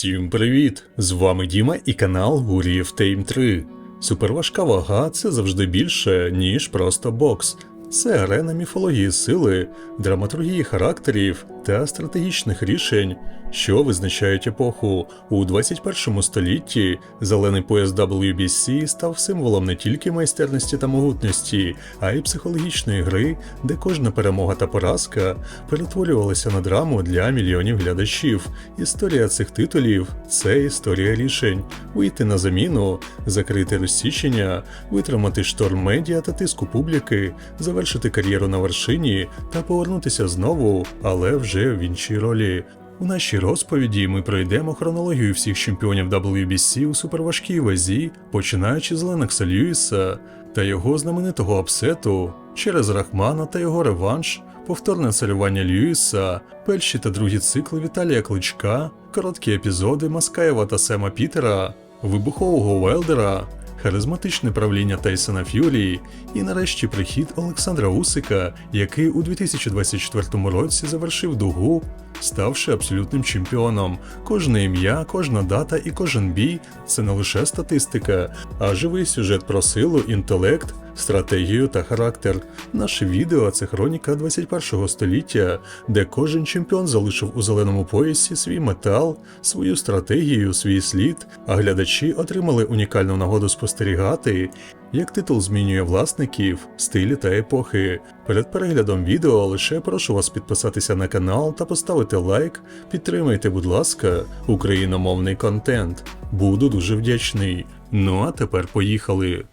Всім привіт! З вами Діма і канал Гуріїв Тейм 3. Суперважка вага це завжди більше, ніж просто бокс. Це арена міфології сили, драматургії характерів та стратегічних рішень, що визначають епоху. У 21 столітті зелений пояс WBC став символом не тільки майстерності та могутності, а й психологічної гри, де кожна перемога та поразка перетворювалася на драму для мільйонів глядачів. Історія цих титулів це історія рішень. Вийти на заміну, закрити розсічення, витримати шторм медіа та тиску публіки, завершити кар'єру на вершині та повернутися знову, але вже в іншій ролі. У нашій розповіді ми пройдемо хронологію всіх чемпіонів WBC у суперважкій вазі, починаючи з Ленокса Льюіса та його знаменитого апсету через Рахмана та його реванш, повторне царювання Льюіса, перші та другі цикли Віталія Кличка, короткі епізоди Маскаєва та Сема Пітера, вибухового Велдера, харизматичне правління Тайсона Ф'юрії і нарешті прихід Олександра Усика, який у 2024 році завершив дугу, ставши абсолютним чемпіоном. Кожне ім'я, кожна дата і кожен бій це не лише статистика, а живий сюжет про силу, інтелект, стратегію та характер. Наше відео це хроніка 21-го століття, де кожен чемпіон залишив у зеленому поясі свій метал, свою стратегію, свій слід, а глядачі отримали унікальну нагоду спостерігати, як титул змінює власників, стилі та епохи. Перед переглядом відео лише прошу вас підписатися на канал та поставити лайк. Підтримайте, будь ласка, україномовний контент. Буду дуже вдячний. Ну а тепер поїхали.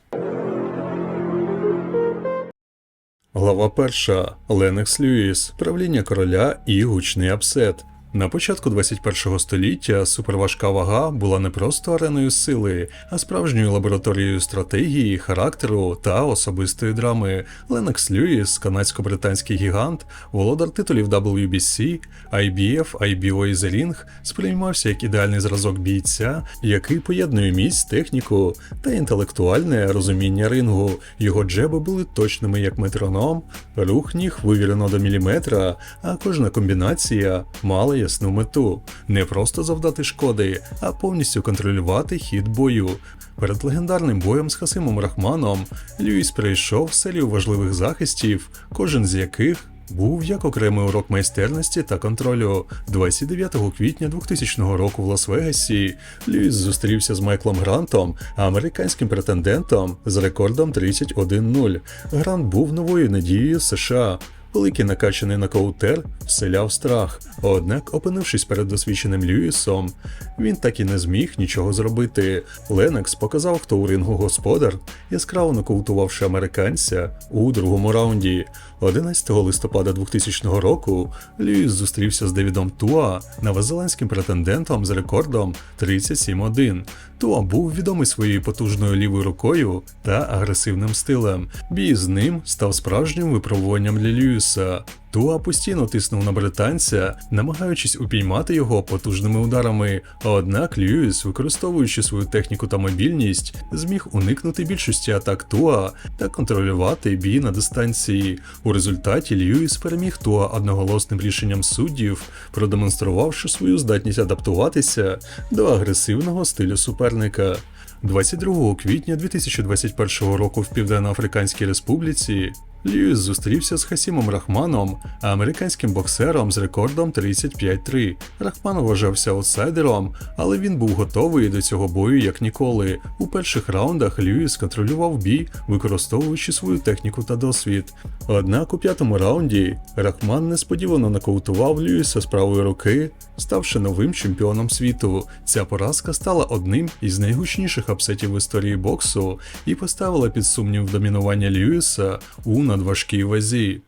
Глава перша. Ленекс Льюіс. Правління короля і гучний апсет. На початку 21 століття суперважка вага була не просто ареною сили, а справжньою лабораторією стратегії, характеру та особистої драми. Ленокс Льюіс, канадсько-британський гігант, володар титулів WBC, IBF, IBO і The Ring, сприймався як ідеальний зразок бійця, який поєднує міць, техніку та інтелектуальне розуміння рингу. Його джеби були точними як метроном, рух ніг вивірено до міліметра, а кожна комбінація мала ясну мету не просто завдати шкоди, а повністю контролювати хід бою. Перед легендарним боєм з Хасимом Рахманом Льюіс перейшов серію важливих захистів, кожен з яких був як окремий урок майстерності та контролю. 29 квітня 2000 року в Лас-Вегасі Льюіс зустрівся з Майклом Грантом, американським претендентом з рекордом 31-0. Грант був новою надією США. Великий накачаний нокаутер вселяв страх. Однак, опинившись перед досвідченим Льюісом, він так і не зміг нічого зробити. Ленокс показав, хто у рингу господар, яскраво нокаутувавши американця у другому раунді. 11 листопада 2000 року Льюіс зустрівся з Девідом Туа, новозеландським претендентом з рекордом 37-1. Туа був відомий своєю потужною лівою рукою та агресивним стилем. Бій з ним став справжнім випробуванням для Льюіса. Туа постійно тиснув на британця, намагаючись упіймати його потужними ударами. Однак Льюіс, використовуючи свою техніку та мобільність, зміг уникнути більшості атак Туа та контролювати бій на дистанції. У результаті Льюіс переміг Туа одноголосним рішенням суддів, продемонструвавши свою здатність адаптуватися до агресивного стилю суперника. 22 квітня 2021 року в Південно-Африканській Республіці Льюіс зустрівся з Хасімом Рахманом, американським боксером з рекордом 35-3. Рахман вважався аутсайдером, але він був готовий до цього бою як ніколи. У перших раундах Льюіс контролював бій, використовуючи свою техніку та досвід. Однак у п'ятому раунді Рахман несподівано нокаутував Льюіса з правої руки, ставши новим чемпіоном світу. Ця поразка стала одним із найгучніших апсетів в історії боксу і поставила під сумнів домінування Льюіса у надважкій вазі.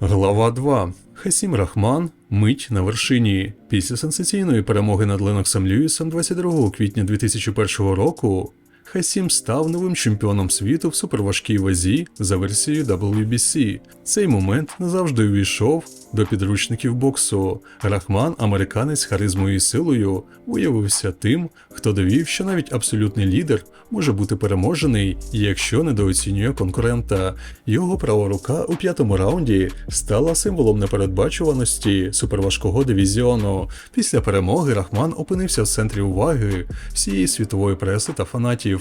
Глава 2. Хасім Рахман. Мить на вершині. Після сенсаційної перемоги над Леноксом Льюісом 22 квітня 2001 року Хасім став новим чемпіоном світу в суперважкій вазі за версією WBC. Цей момент назавжди увійшов до підручників боксу. Рахман, американець харизмою і силою, виявився тим, хто довів, що навіть абсолютний лідер може бути переможений, якщо недооцінює конкурента. Його права рука у п'ятому раунді стала символом непередбачуваності суперважкого дивізіону. Після перемоги Рахман опинився в центрі уваги всієї світової преси та фанатів.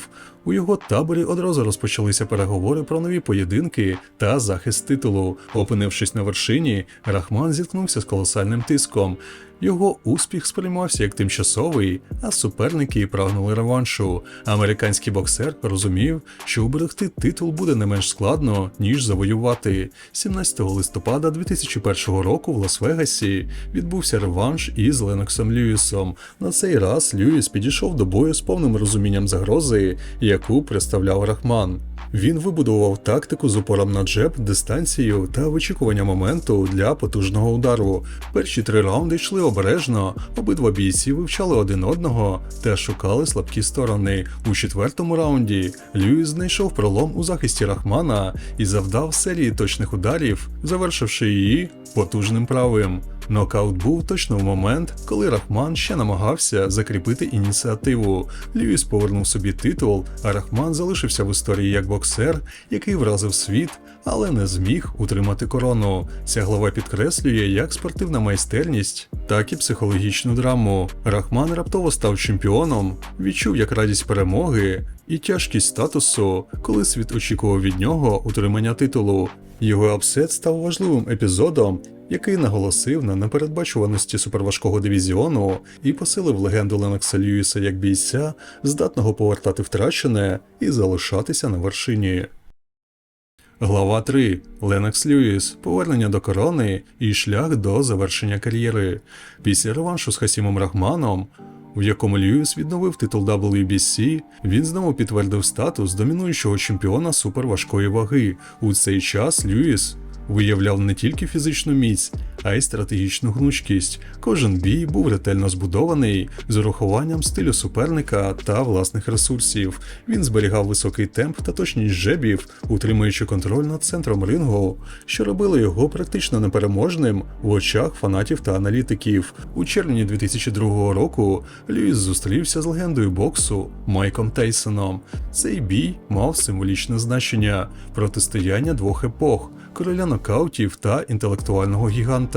У його таборі одразу розпочалися переговори про нові поєдинки та захист титулу. Опинившись на вершині, Рахман зіткнувся з колосальним тиском. Його успіх сприймався як тимчасовий, а суперники прагнули реваншу. Американський боксер розумів, що уберегти титул буде не менш складно, ніж завоювати. 17 листопада 2001 року в Лас-Вегасі відбувся реванш із Леноксом Льюісом. На цей раз Льюіс підійшов до бою з повним розумінням загрози, яку представляв Рахман. Він вибудував тактику з упором на джеб, дистанцію та вичікування моменту для потужного удару. Перші три раунди йшли обережно, обидва бійці вивчали один одного та шукали слабкі сторони. У четвертому раунді Льюіс знайшов пролом у захисті Рахмана і завдав серії точних ударів, завершивши її потужним правим. Нокаут був точно в момент, коли Рахман ще намагався закріпити ініціативу. Льюіс повернув собі титул, а Рахман залишився в історії як боксер, який вразив світ, але не зміг утримати корону. Ця глава підкреслює як спортивна майстерність, так і психологічну драму. Рахман раптово став чемпіоном, відчув як радість перемоги і тяжкість статусу, коли світ очікував від нього утримання титулу. Його апсет став важливим епізодом, який наголосив на непередбачуваності суперважкого дивізіону і посилив легенду Ленокса Льюіса як бійця, здатного повертати втрачене і залишатися на вершині. Глава 3. Ленокс Льюіс. Повернення до корони і шлях до завершення кар'єри. Після реваншу з Хасімом Рахманом, в якому Льюіс відновив титул WBC, він знову підтвердив статус домінуючого чемпіона суперважкої ваги. У цей час Льюіс виявляв не тільки фізичну міць, а й стратегічну гнучкість. Кожен бій був ретельно збудований з урахуванням стилю суперника та власних ресурсів. Він зберігав високий темп та точність жебів, утримуючи контроль над центром рингу, що робило його практично непереможним в очах фанатів та аналітиків. У червні 2002 року Льюіс зустрівся з легендою боксу Майком Тейсоном. Цей бій мав символічне значення протистояння двох епох короля нокаутів та інтелектуального гіганта.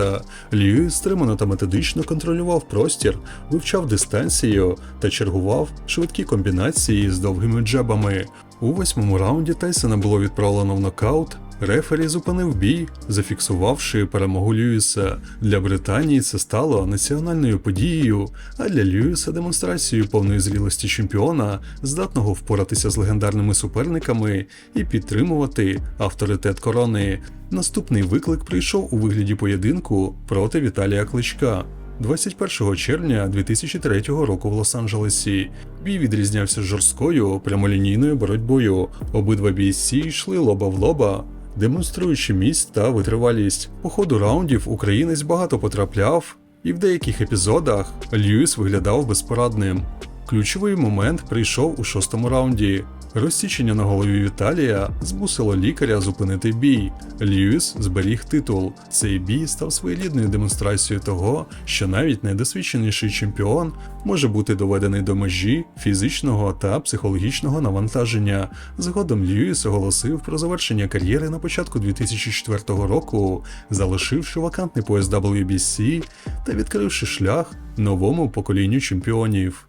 Льюіс стримано та методично контролював простір, вивчав дистанцію та чергував швидкі комбінації з довгими джебами. У восьмому раунді Тайсона було відправлено в нокаут. Рефері зупинив бій, зафіксувавши перемогу Льюіса. Для Британії це стало національною подією, а для Льюіса демонстрацією повної зрілості чемпіона, здатного впоратися з легендарними суперниками і підтримувати авторитет корони. Наступний виклик прийшов у вигляді поєдинку проти Віталія Кличка. 21 червня 2003 року в Лос-Анджелесі бій відрізнявся жорсткою прямолінійною боротьбою. Обидва бійці йшли лоба в лоба, демонструючи міць та витривалість. По ходу раундів українець багато потрапляв, і в деяких епізодах Льюіс виглядав безпорадним. Ключовий момент прийшов у шостому раунді. Розсічення на голові Віталія змусило лікаря зупинити бій. Льюіс зберіг титул. Цей бій став своєрідною демонстрацією того, що навіть найдосвідченіший чемпіон може бути доведений до межі фізичного та психологічного навантаження. Згодом Льюіс оголосив про завершення кар'єри на початку 2004 року, залишивши вакантний пояс WBC та відкривши шлях новому поколінню чемпіонів.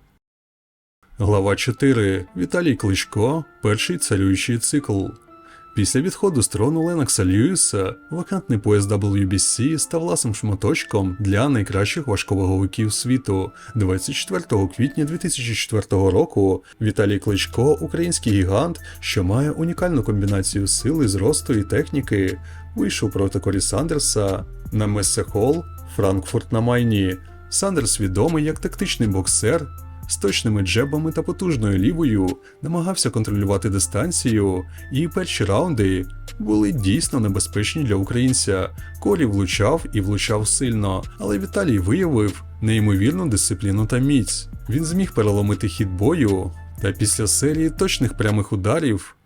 Глава 4. Віталій Кличко. Перший царюючий цикл. Після відходу з трону Ленокса Льюіса вакантний пояс WBC став власним шматочком для найкращих важковаговиків світу. 24 квітня 2004 року Віталій Кличко, український гігант, що має унікальну комбінацію сили, зросту і техніки, вийшов проти Корі Сандерса на Мессе Холл, Франкфурт на Майні. Сандерс відомий як тактичний боксер з точними джебами та потужною лівою намагався контролювати дистанцію, і перші раунди були дійсно небезпечні для українця. Корі влучав і влучав сильно, але Віталій виявив неймовірну дисципліну та міць. Він зміг переломити хід бою Та після серії точних прямих ударів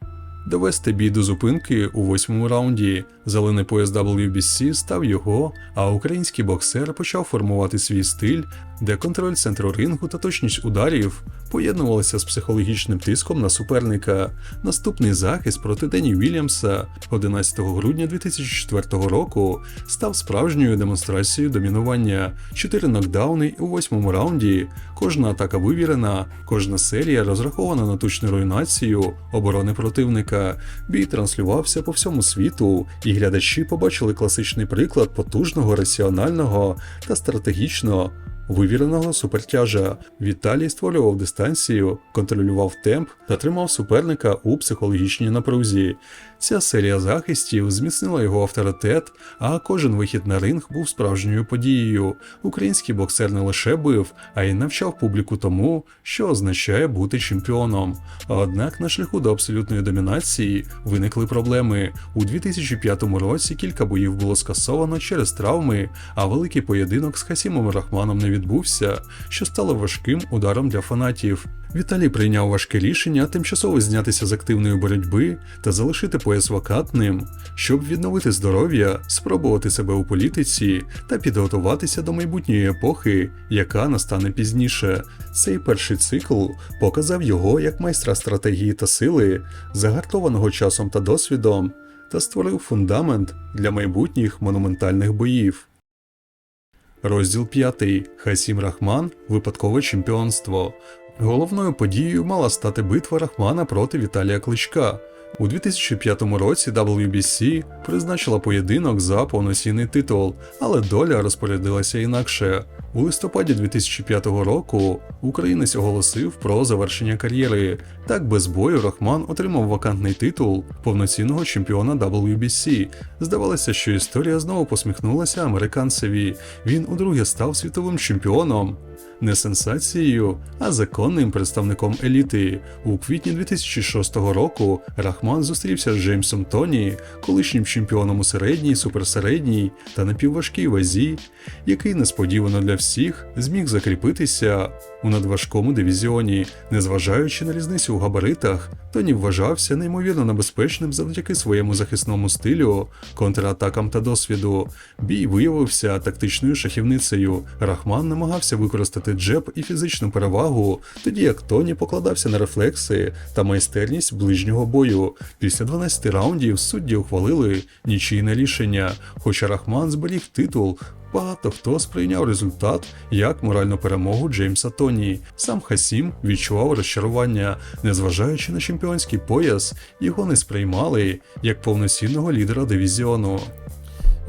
довести бій до зупинки у восьмому раунді. Зелений пояс WBC став його, а український боксер почав формувати свій стиль, де контроль центру рингу та точність ударів поєднувалися з психологічним тиском на суперника. Наступний захист проти Дені Вільямса 11 грудня 2004 року став справжньою демонстрацією домінування. Чотири нокдауни у восьмому раунді. Кожна атака вивірена, кожна серія розрахована на точну руйнацію оборони противника. Бій транслювався по всьому світу, і глядачі побачили класичний приклад потужного, раціонального та стратегічно вивіреного супертяжа. Віталій створював дистанцію, контролював темп та тримав суперника у психологічній напрузі. Ця серія захистів зміцнила його авторитет, а кожен вихід на ринг був справжньою подією. Український боксер не лише бив, а й навчав публіку тому, що означає бути чемпіоном. Однак на шляху до абсолютної домінації виникли проблеми. У 2005 році кілька боїв було скасовано через травми, а великий поєдинок з Хасімом Рахманом не відбувся, що стало важким ударом для фанатів. Віталій прийняв важке рішення тимчасово знятися з активної боротьби та залишити пояс вакантним, щоб відновити здоров'я, спробувати себе у політиці та підготуватися до майбутньої епохи, яка настане пізніше. Цей перший цикл показав його як майстра стратегії та сили, загартованого часом та досвідом, та створив фундамент для майбутніх монументальних боїв. Розділ 5. Хасім Рахман Випадкове чемпіонство. Головною подією мала стати битва Рахмана проти Віталія Кличка. У 2005 році WBC призначила поєдинок за повноцінний титул, але доля розпорядилася інакше. У листопаді 2005 року українець оголосив про завершення кар'єри. Так без бою Рахман отримав вакантний титул повноцінного чемпіона WBC. Здавалося, що історія знову посміхнулася американцеві. Він удруге став світовим чемпіоном. Не сенсацією, а законним представником еліти. У квітні 2006 року Рахман зустрівся з Джеймсом Тоні, колишнім чемпіоном у середній, суперсередній та напівважкій вазі, який несподівано для всіх зміг закріпитися у надважкому дивізіоні, незважаючи на різницю у габаритах, Тоні вважався неймовірно небезпечним завдяки своєму захисному стилю, контратакам та досвіду. Бій виявився тактичною шахівницею. Рахман намагався використати джеб і фізичну перевагу, тоді як Тоні покладався на рефлекси та майстерність ближнього бою. Після 12 раундів судді ухвалили нічийне рішення, хоча Рахман зберіг титул. Багато хто сприйняв результат як моральну перемогу Джеймса Тоні. Сам Хасім відчував розчарування, незважаючи на чемпіонський пояс, його не сприймали як повноцінного лідера дивізіону.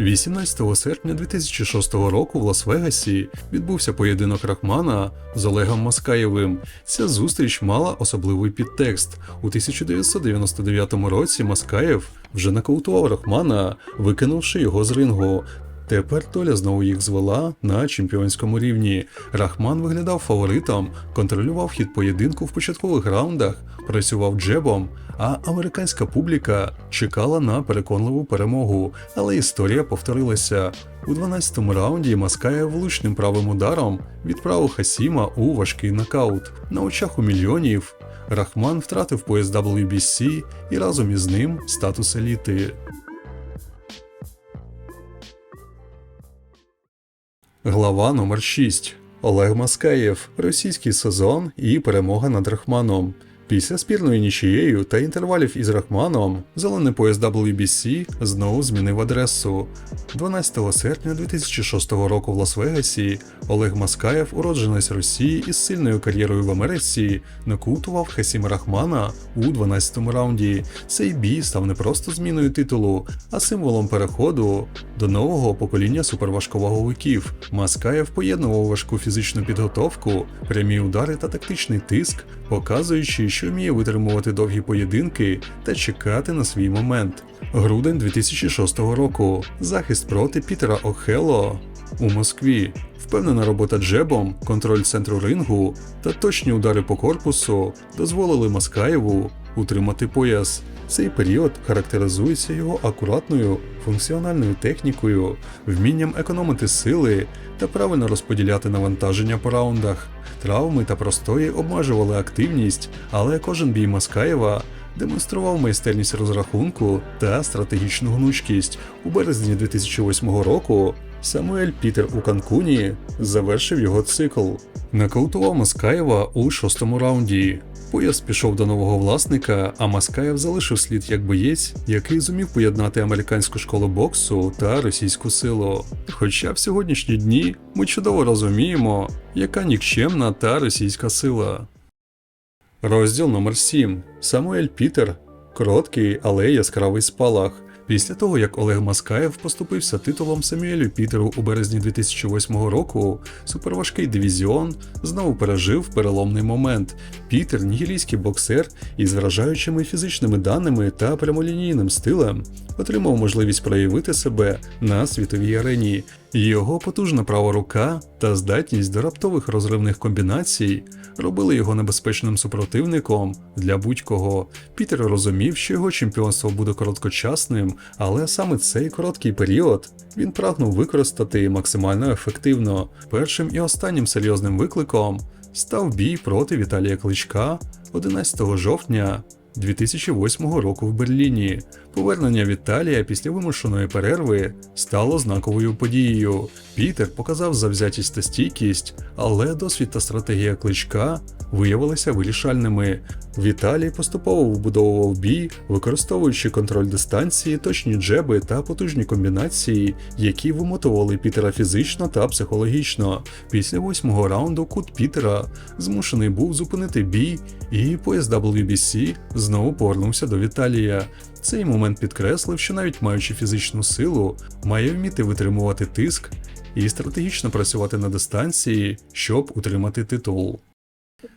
18 серпня 2006 року в Лас-Вегасі відбувся поєдинок Рахмана з Олегом Маскаєвим. Ця зустріч мала особливий підтекст. У 1999 році Маскаєв вже нокаутував Рахмана, викинувши його з рингу. Тепер доля знову їх звела на чемпіонському рівні. Рахман виглядав фаворитом, контролював хід поєдинку в початкових раундах, працював джебом, а американська публіка чекала на переконливу перемогу. Але історія повторилася. У 12-му раунді Маскаєв влучним правим ударом відправив Хасіма у важкий нокаут. На очах у мільйонів Рахман втратив пояс WBC і разом із ним статус еліти. Глава номер 6 Олег Маскаєв. Російський сезон і перемога над Рахманом. Після спірної нічією та інтервалів із Рахманом зелений пояс WBC знову змінив адресу. 12 серпня 2006 року в Лас-Вегасі Олег Маскаєв, уродженець Росії із сильною кар'єрою в Америці, нокаутував Хасіма Рахмана у 12-му раунді. Цей бій став не просто зміною титулу, а символом переходу до нового покоління суперважковаговиків. Маскаєв поєднував важку фізичну підготовку, прямі удари та тактичний тиск, показуючи, що вміє витримувати довгі поєдинки та чекати на свій момент. Грудень 2006 року. Захист проти Пітера Охело у Москві. Впевнена робота джебом, контроль центру рингу та точні удари по корпусу дозволили Маскаєву утримати пояс. Цей період характеризується його акуратною функціональною технікою, вмінням економити сили та правильно розподіляти навантаження по раундах. Травми та простої обмежували активність, але кожен бій Маскаєва демонстрував майстерність розрахунку та стратегічну гнучкість. У березні 2008 року Самуель Пітер у Канкуні завершив його цикл. Нокаутував Маскаєва у шостому раунді. Пояс пішов до нового власника, а Маскаєв залишив слід як боєць, який зумів поєднати американську школу боксу та російську силу. Хоча в сьогоднішні дні ми чудово розуміємо, яка нікчемна та російська сила. Розділ номер 7. Самуель Пітер. Короткий, але яскравий спалах. Після того, як Олег Маскаєв поступився титулом Самюелю Пітеру у березні 2008 року, суперважкий дивізіон знову пережив переломний момент. Пітер, нігілійський боксер із вражаючими фізичними даними та прямолінійним стилем, отримав можливість проявити себе на світовій арені. Його потужна права рука та здатність до раптових розривних комбінацій робили його небезпечним супротивником для будь-кого. Пітер розумів, що його чемпіонство буде короткочасним, але саме цей короткий період він прагнув використати максимально ефективно. Першим і останнім серйозним викликом став бій проти Віталія Кличка 11 жовтня 2008 року в Берліні. Повернення Віталія після вимушеної перерви стало знаковою подією. Пітер показав завзятість та стійкість, але досвід та стратегія кличка виявилися вирішальними. Віталій поступово вбудовував бій, використовуючи контроль дистанції, точні джеби та потужні комбінації, які вимотували Пітера фізично та психологічно. Після восьмого раунду кут Пітера змушений був зупинити бій, і пояс WBC знову повернувся до Віталія. Цей момент підкреслив, що навіть маючи фізичну силу, має вміти витримувати тиск і стратегічно працювати на дистанції, щоб утримати титул.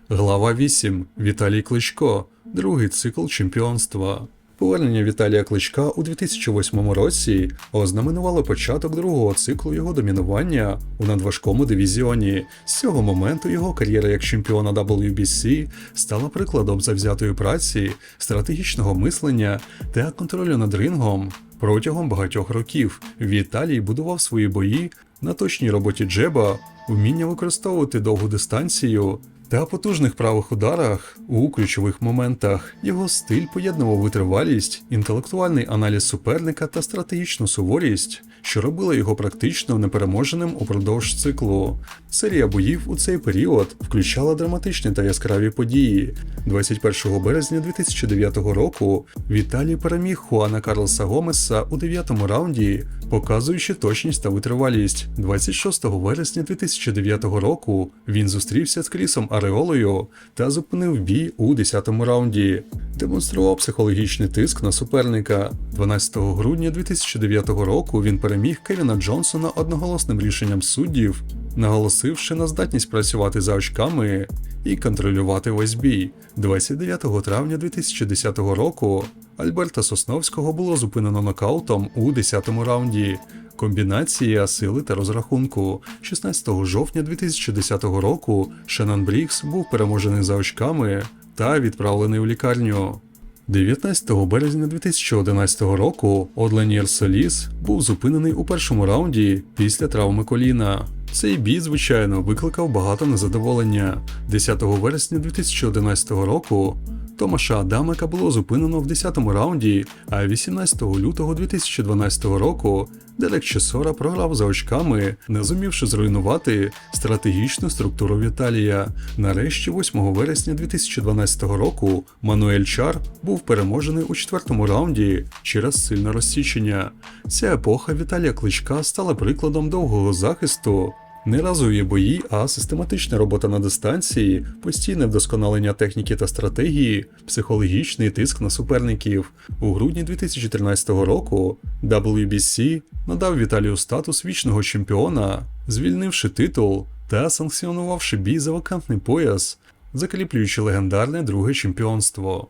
Глава 8. Віталій Кличко. Другий цикл чемпіонства. Повернення Віталія Кличка у 2008 році ознаменувало початок другого циклу його домінування у надважкому дивізіоні. З цього моменту його кар'єра як чемпіона WBC стала прикладом завзятої праці, стратегічного мислення та контролю над рингом. Протягом багатьох років Віталій будував свої бої на точній роботі джеба, вміння використовувати довгу дистанцію та потужних правих ударах у ключових моментах. Його стиль поєднував витривалість, інтелектуальний аналіз суперника та стратегічну суворість, що робила його практично непереможеним упродовж циклу. Серія боїв у цей період включала драматичні та яскраві події. 21 березня 2009 року Віталій переміг Хуана Карлоса Гомеса у 9 раунді, показуючи точність та витривалість. 26 вересня 2009 року він зустрівся з Крісом Ареолою та зупинив бій у 10 раунді. Демонстрував психологічний тиск на суперника. 12 грудня 2009 року він переміг Кевіна Джонсона одноголосним рішенням суддів, наголосивши на здатність працювати за очками і контролювати весь бій. 29 травня 2010 року Альберта Сосновського було зупинено нокаутом у 10-му раунді. Комбінація сили та розрахунку. 16 жовтня 2010 року Шеннон Брікс був переможений за очками та відправлений у лікарню. 19 березня 2011 року Одленір Соліс був зупинений у першому раунді після травми коліна. Цей бій, звичайно, викликав багато незадоволення. 10 вересня 2011 року Томаша Адамека було зупинено в 10-му раунді, а 18 лютого 2012 року Дерек Чесора програв за очками, не зумівши зруйнувати стратегічну структуру Віталія. Нарешті, 8 вересня 2012 року, Мануель Чар був переможений у четвертому раунді через сильне розсічення. Ця епоха Віталія Кличка стала прикладом довгого захисту. Не разові бої, а систематична робота на дистанції, постійне вдосконалення техніки та стратегії, психологічний тиск на суперників. У грудні 2013 року WBC надав Віталію статус вічного чемпіона, звільнивши титул та санкціонувавши бій за вакантний пояс, закріплюючи легендарне друге чемпіонство.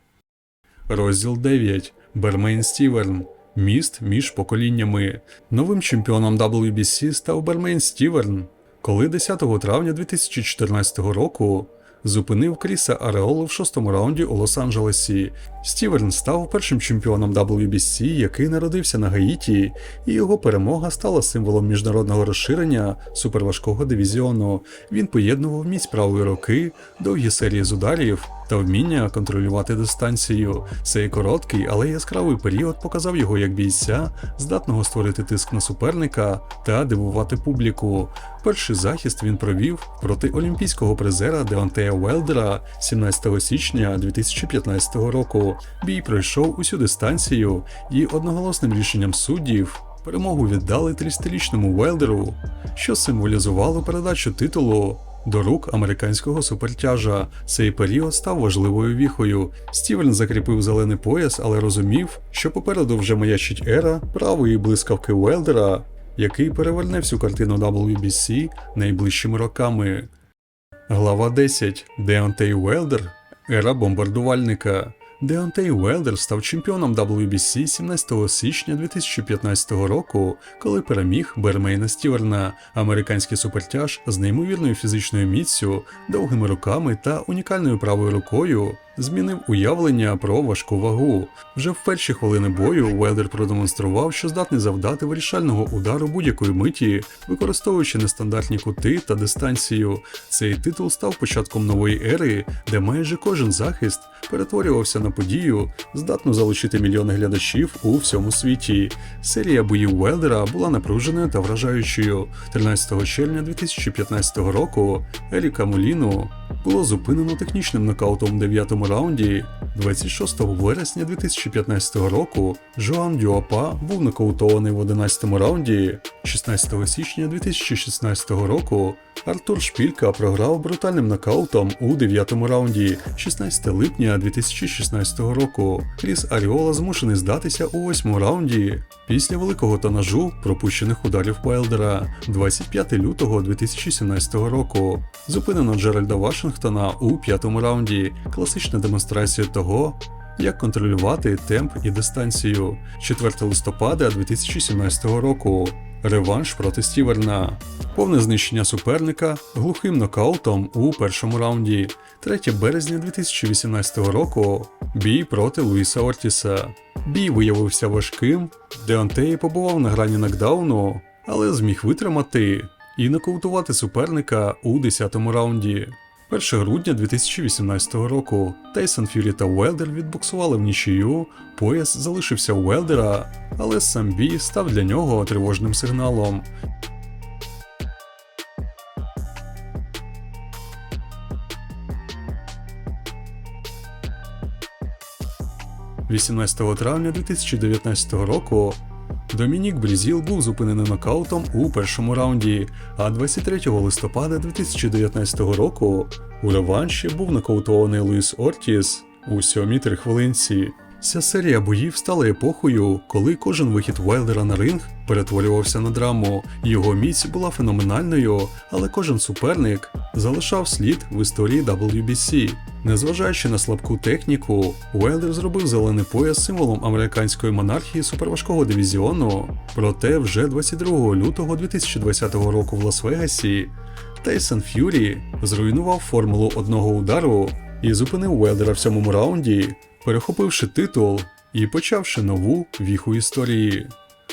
Розділ 9. Бермейн Стіверн. Міст між поколіннями. Новим чемпіоном WBC став Бермейн Стіверн, коли 10 травня 2014 року зупинив Кріса Ареолу в шостому раунді у Лос-Анджелесі. Стіверн став першим чемпіоном WBC, який народився на Гаїті, і його перемога стала символом міжнародного розширення суперважкого дивізіону. Він поєднував міць правої руки, довгі серії з ударів та вміння контролювати дистанцію. Цей короткий, але яскравий період показав його як бійця, здатного створити тиск на суперника та дивувати публіку. Перший захист він провів проти олімпійського призера Деонтея Уелдера 17 січня 2015 року. Бій пройшов усю дистанцію і одноголосним рішенням суддів перемогу віддали 30-річному Уелдеру, що символізувало передачу титулу до рук американського супертяжа. Цей період став важливою віхою. Стівен закріпив зелений пояс, але розумів, що попереду вже маячить ера правої блискавки Уелдера, який переверне всю картину WBC найближчими роками. Глава 10. Деонтей Уелдер. Ера бомбардувальника. Деонтей Уелдер став чемпіоном WBC 17 січня 2015 року, коли переміг Бермейна Стіверна, американський супертяж з неймовірною фізичною міцю, довгими руками та унікальною правою рукою. Змінив уявлення про важку вагу. Вже в перші хвилини бою Уелдер продемонстрував, що здатний завдати вирішального удару будь-якої миті, використовуючи нестандартні кути та дистанцію. Цей титул став початком нової ери, де майже кожен захист перетворювався на подію, здатну залучити мільйони глядачів у всьому світі. Серія боїв Уелдера була напруженою та вражаючою. 13 червня 2015 року Еріка Моліну було зупинено технічним нокаутом у 9 раунді. 26 вересня 2015 року Жоан Дюапа був нокаутований в 11 раунді. 16 січня 2016 року Артур Шпілька програв брутальним нокаутом у 9 раунді. 16 липня 2016 року Кріс Аріола змушений здатися у 8 раунді після великого тонажу пропущених ударів Уайлдера. 25 лютого 2017 року зупинено Джеральда Вашингтона у 5 раунді. Класична демонстрація того, як контролювати темп і дистанцію. 4 листопада 2017 року. Реванш проти Стіверна. Повне знищення суперника глухим нокаутом у першому раунді. 3 березня 2018 року. Бій проти Луїса Ортіса. Бій виявився важким. Деонтей побував на грані нокдауну, але зміг витримати і нокаутувати суперника у 10 раунді. 1 грудня 2018 року Тейсон Фюрі та Уелдер відбуксували в нічию, пояс залишився у Уелдера, але сам бій став для нього тривожним сигналом. 18 травня 2019 року Домінік Брізіл був зупинений нокаутом у першому раунді, а 23 листопада 2019 року у реванші був нокаутований Луїс Ортіс у сьомій три хвилинці. Ця серія боїв стала епохою, коли кожен вихід Вайлдера на ринг перетворювався на драму. Його міць була феноменальною, але кожен суперник залишав слід в історії WBC. Незважаючи на слабку техніку, Уайлдер зробив зелений пояс символом американської монархії суперважкого дивізіону. Проте вже 22 лютого 2020 року в Лас-Вегасі Тейсон Ф'юрі зруйнував формулу одного удару і зупинив Уайлдера в сьомому раунді, перехопивши титул і почавши нову віху історії.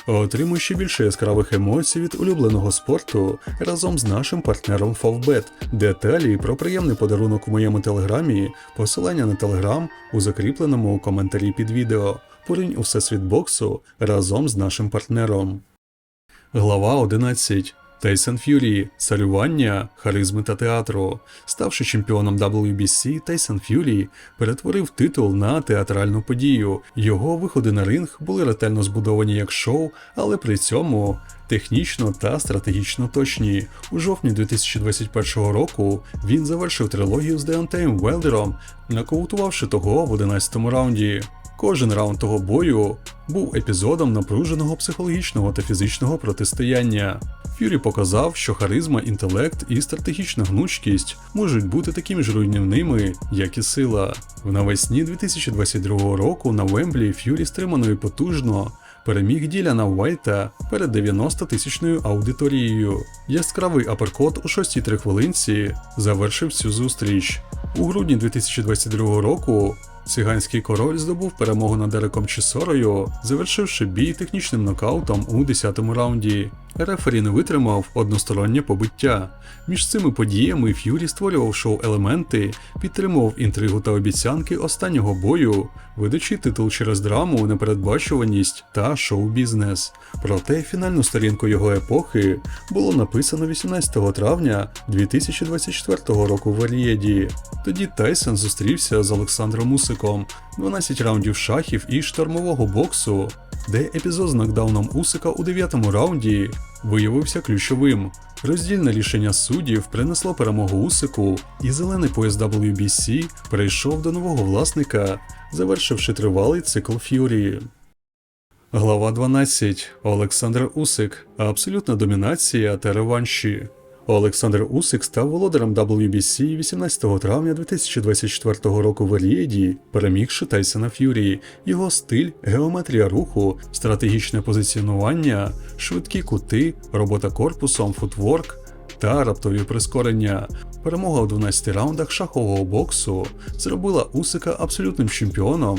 Отримуй ще більше яскравих емоцій від улюбленого спорту разом з нашим партнером Favbet. Деталі про приємний подарунок у моєму телеграмі, посилання на телеграм у закріпленому коментарі під відео. Поринь у всесвіт боксу разом з нашим партнером. Глава 11. Тейсон Ф'юрі царювання, харизми та театру. Ставши чемпіоном WBC, Тейсон Ф'юрі перетворив титул на театральну подію. Його виходи на ринг були ретельно збудовані як шоу, але при цьому технічно та стратегічно точні. У жовтні 2021 року він завершив трилогію з Деонтеєм Велдером, нокаутувавши того в 11 раунді. Кожен раунд того бою був епізодом напруженого психологічного та фізичного протистояння. Фюрі показав, що харизма, інтелект і стратегічна гнучкість можуть бути такими ж руйнівними, як і сила. В навесні 2022 року на Вемблі Фюрі стримано і потужно переміг Діляна Уайта перед 90-тисячною аудиторією. Яскравий аперкот у 6-3 хвилинці завершив цю зустріч. У грудні 2022 року циганський король здобув перемогу над Дереком Чесорою, завершивши бій технічним нокаутом у 10-му раунді. Рефері не витримав одностороннє побиття. Між цими подіями Ф'юрі створював шоу-елементи, підтримував інтригу та обіцянки останнього бою, видачи титул через драму, непередбачуваність та шоу-бізнес. Проте фінальну сторінку його епохи було написано 18 травня 2024 року в Арієді. Тоді Тайсон зустрівся з Олександром Усиком, 12 раундів шахів і штормового боксу, де епізод з нокдауном Усика у 9-му раунді виявився ключовим. Роздільне рішення суддів принесло перемогу Усику, і зелений пояс WBC перейшов до нового власника, завершивши тривалий цикл Ф'юрі. Глава 12. Олександр Усик. Абсолютна домінація та реванші. Олександр Усик став володарем WBC 18 травня 2024 року в Елієді, перемігши Тайсона Ф'юрі. Його стиль, геометрія руху, стратегічне позиціонування, швидкі кути, робота корпусом, футворк та раптові прискорення. Перемога у 12 раундах шахового боксу зробила Усика абсолютним чемпіоном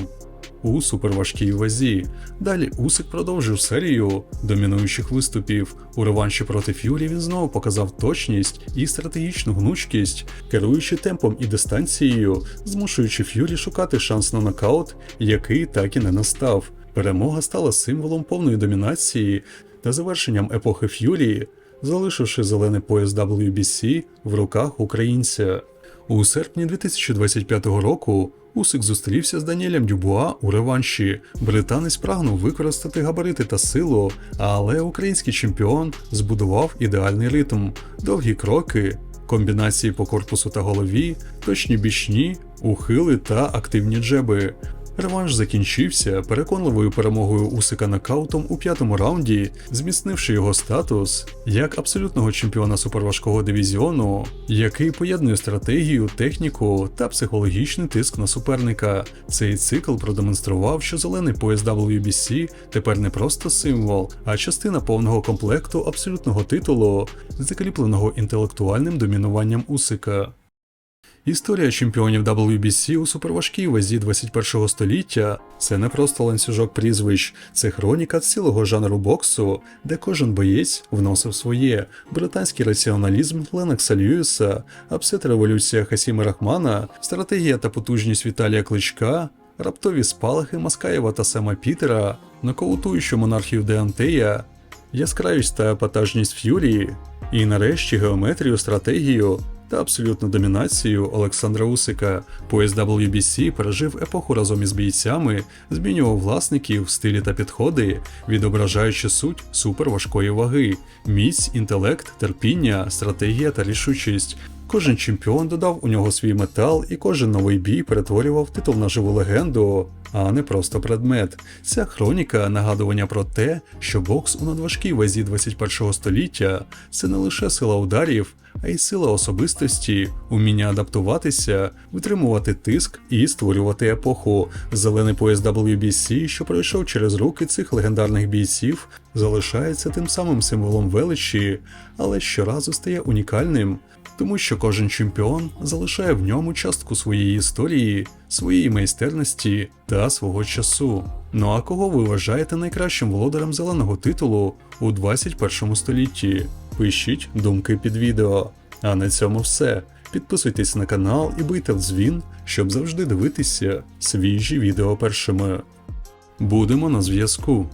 у суперважкій вазі. Далі Усик продовжив серію домінуючих виступів. У реванші проти Ф'юрі він знову показав точність і стратегічну гнучкість, керуючи темпом і дистанцією, змушуючи Ф'юрі шукати шанс на нокаут, який так і не настав. Перемога стала символом повної домінації та завершенням епохи Ф'юрі, залишивши зелений пояс WBC в руках українця. У серпні 2025 року Усик зустрівся з Даніелем Дюбуа у реванші. Британець прагнув використати габарити та силу, але український чемпіон збудував ідеальний ритм, довгі кроки, комбінації по корпусу та голові, точні бічні, ухили та активні джеби. Реванш закінчився переконливою перемогою Усика нокаутом у п'ятому раунді, зміцнивши його статус як абсолютного чемпіона суперважкого дивізіону, який поєднує стратегію, техніку та психологічний тиск на суперника. Цей цикл продемонстрував, що зелений пояс WBC тепер не просто символ, а частина повного комплекту абсолютного титулу, закріпленого інтелектуальним домінуванням Усика. Історія чемпіонів WBC у суперважкій вазі 21 століття це не просто ланцюжок прізвищ, це хроніка цілого жанру боксу, де кожен боєць вносив своє. Британський раціоналізм Ленокса Льюіса, апсет революція Хасіма Рахмана, стратегія та потужність Віталія Кличка, раптові спалахи Маскаєва та Сема Пітера, нокаутуючу монархію Деантея, яскравість та епатажність Ф'юрії, і нарешті геометрію, стратегію та абсолютну домінацію Олександра Усика. Пояс WBC пережив епоху разом із бійцями, змінював власників, стилі та підходи, відображаючи суть суперважкої ваги, міць, інтелект, терпіння, стратегія та рішучість. Кожен чемпіон додав у нього свій метал, і кожен новий бій перетворював титул на живу легенду, а не просто предмет. Ця хроніка нагадування про те, що бокс у надважкій вазі 21 століття це не лише сила ударів, а й сила особистості, уміння адаптуватися, витримувати тиск і створювати епоху. Зелений пояс WBC, що пройшов через руки цих легендарних бійців, залишається тим самим символом величі, але щоразу стає унікальним. Тому що кожен чемпіон залишає в ньому частку своєї історії, своєї майстерності та свого часу. Ну а кого ви вважаєте найкращим володарем зеленого титулу у 21 столітті? Пишіть думки під відео. А на цьому все. Підписуйтесь на канал і бийте в дзвін, щоб завжди дивитися свіжі відео першими. Будемо на зв'язку.